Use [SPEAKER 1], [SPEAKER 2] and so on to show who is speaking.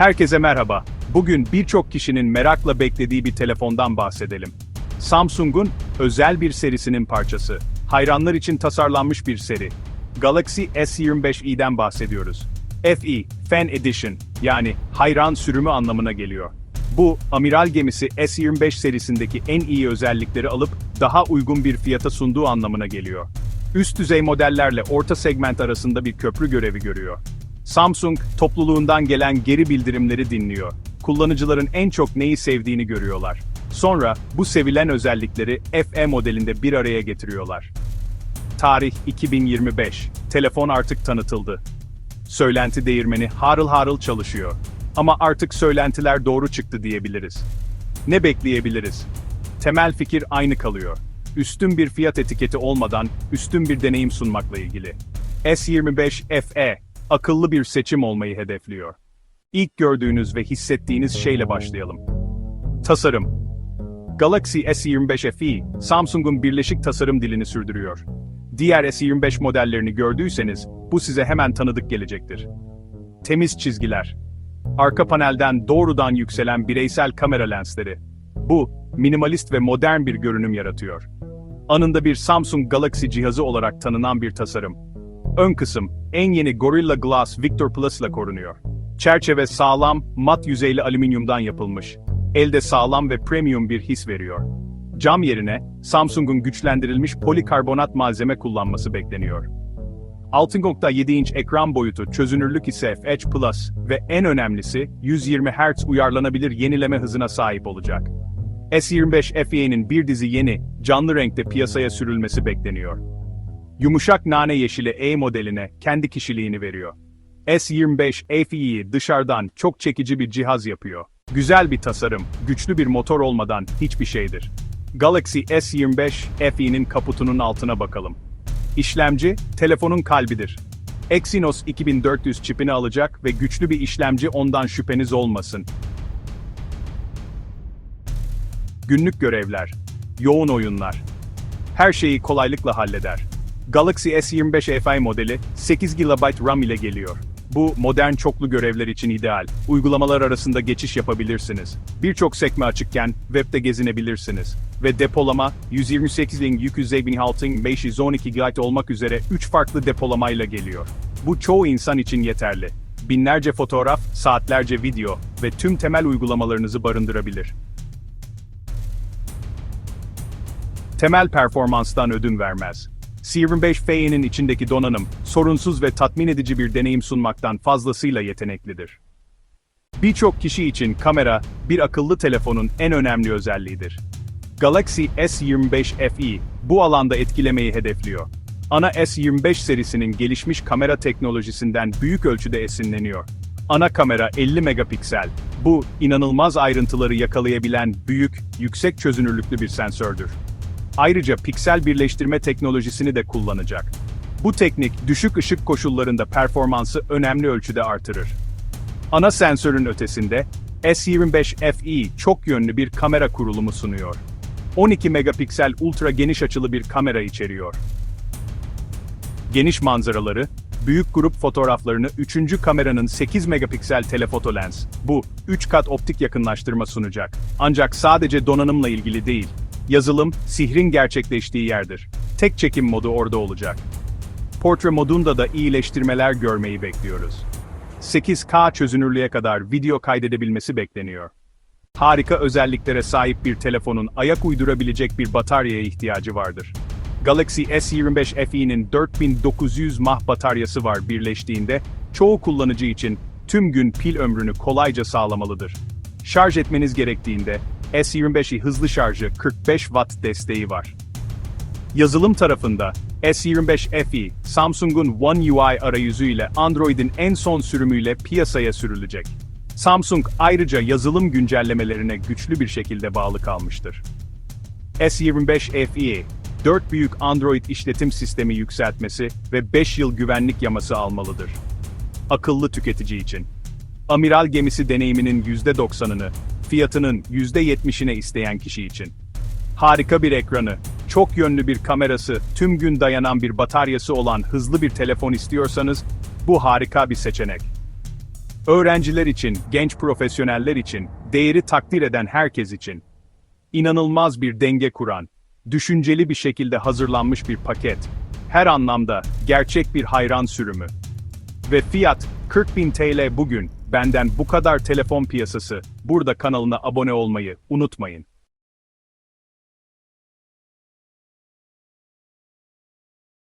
[SPEAKER 1] Herkese merhaba. Bugün birçok kişinin merakla beklediği bir telefondan bahsedelim. Samsung'un özel bir serisinin parçası. Hayranlar için tasarlanmış bir seri. Galaxy S25i'den bahsediyoruz. FE, Fan Edition, yani hayran sürümü anlamına geliyor. Bu, amiral gemisi S25 serisindeki en iyi özellikleri alıp daha uygun bir fiyata sunduğu anlamına geliyor. Üst düzey modellerle orta segment arasında bir köprü görevi görüyor. Samsung, topluluğundan gelen geri bildirimleri dinliyor. Kullanıcıların en çok neyi sevdiğini görüyorlar. Sonra, bu sevilen özellikleri FE modelinde bir araya getiriyorlar. Tarih 2025. Telefon artık tanıtıldı. Söylenti değirmeni harıl harıl çalışıyor. Ama artık söylentiler doğru çıktı diyebiliriz. Ne bekleyebiliriz? Temel fikir aynı kalıyor. Üstün bir fiyat etiketi olmadan üstün bir deneyim sunmakla ilgili. S25 FE akıllı bir seçim olmayı hedefliyor. İlk gördüğünüz ve hissettiğiniz şeyle başlayalım. Tasarım. Galaxy S25 FE, Samsung'un birleşik tasarım dilini sürdürüyor. Diğer S25 modellerini gördüyseniz, bu size hemen tanıdık gelecektir. Temiz çizgiler. Arka panelden doğrudan yükselen bireysel kamera lensleri. Bu, minimalist ve modern bir görünüm yaratıyor. Anında bir Samsung Galaxy cihazı olarak tanınan bir tasarım. Ön kısım, en yeni Gorilla Glass Victor Plus ile korunuyor. Çerçeve sağlam, mat yüzeyli alüminyumdan yapılmış. Elde sağlam ve premium bir his veriyor. Cam yerine, Samsung'un güçlendirilmiş polikarbonat malzeme kullanması bekleniyor. 6.7 inç ekran boyutu, çözünürlük ise FH Plus ve en önemlisi 120 Hz uyarlanabilir yenileme hızına sahip olacak. S25 FE'nin bir dizi yeni, canlı renkte piyasaya sürülmesi bekleniyor. Yumuşak nane yeşili E modeline kendi kişiliğini veriyor. S25 FE'yi dışarıdan çok çekici bir cihaz yapıyor. Güzel bir tasarım, güçlü bir motor olmadan hiçbir şeydir. Galaxy S25 FE'nin kaputunun altına bakalım. İşlemci, telefonun kalbidir. Exynos 2400 çipini alacak ve güçlü bir işlemci ondan şüpheniz olmasın. Günlük görevler, yoğun oyunlar. Her şeyi kolaylıkla halleder. Galaxy S25 FI modeli 8 GB RAM ile geliyor. Bu modern çoklu görevler için ideal. Uygulamalar arasında geçiş yapabilirsiniz. Birçok sekme açıkken webde gezinebilirsiniz. Ve depolama 128.256.512 GB olmak üzere 3 farklı depolamayla geliyor. Bu çoğu insan için yeterli. Binlerce fotoğraf, saatlerce video ve tüm temel uygulamalarınızı barındırabilir. Temel performanstan ödün vermez. C25 Fe'nin içindeki donanım, sorunsuz ve tatmin edici bir deneyim sunmaktan fazlasıyla yeteneklidir. Birçok kişi için kamera, bir akıllı telefonun en önemli özelliğidir. Galaxy S25 FE, bu alanda etkilemeyi hedefliyor. Ana S25 serisinin gelişmiş kamera teknolojisinden büyük ölçüde esinleniyor. Ana kamera 50 megapiksel. Bu, inanılmaz ayrıntıları yakalayabilen büyük, yüksek çözünürlüklü bir sensördür. Ayrıca piksel birleştirme teknolojisini de kullanacak. Bu teknik düşük ışık koşullarında performansı önemli ölçüde artırır. Ana sensörün ötesinde S25 FE çok yönlü bir kamera kurulumu sunuyor. 12 megapiksel ultra geniş açılı bir kamera içeriyor. Geniş manzaraları, büyük grup fotoğraflarını 3. kameranın 8 megapiksel telefoto lens, bu 3 kat optik yakınlaştırma sunacak. Ancak sadece donanımla ilgili değil, Yazılım, sihrin gerçekleştiği yerdir. Tek çekim modu orada olacak. Portre modunda da iyileştirmeler görmeyi bekliyoruz. 8K çözünürlüğe kadar video kaydedebilmesi bekleniyor. Harika özelliklere sahip bir telefonun ayak uydurabilecek bir bataryaya ihtiyacı vardır. Galaxy S25 FE'nin 4900 mAh bataryası var birleştiğinde, çoğu kullanıcı için tüm gün pil ömrünü kolayca sağlamalıdır. Şarj etmeniz gerektiğinde, S25'i hızlı şarjı 45 Watt desteği var. Yazılım tarafında, S25 FE, Samsung'un One UI arayüzü ile Android'in en son sürümüyle piyasaya sürülecek. Samsung ayrıca yazılım güncellemelerine güçlü bir şekilde bağlı kalmıştır. S25 FE, 4 büyük Android işletim sistemi yükseltmesi ve 5 yıl güvenlik yaması almalıdır. Akıllı tüketici için. Amiral gemisi deneyiminin %90'ını, fiyatının %70'ine isteyen kişi için. Harika bir ekranı, çok yönlü bir kamerası, tüm gün dayanan bir bataryası olan hızlı bir telefon istiyorsanız, bu harika bir seçenek. Öğrenciler için, genç profesyoneller için, değeri takdir eden herkes için. İnanılmaz bir denge kuran, düşünceli bir şekilde hazırlanmış bir paket. Her anlamda gerçek bir hayran sürümü. Ve fiyat 40.000 TL bugün. Benden bu kadar telefon piyasası. Burada kanalına abone olmayı unutmayın.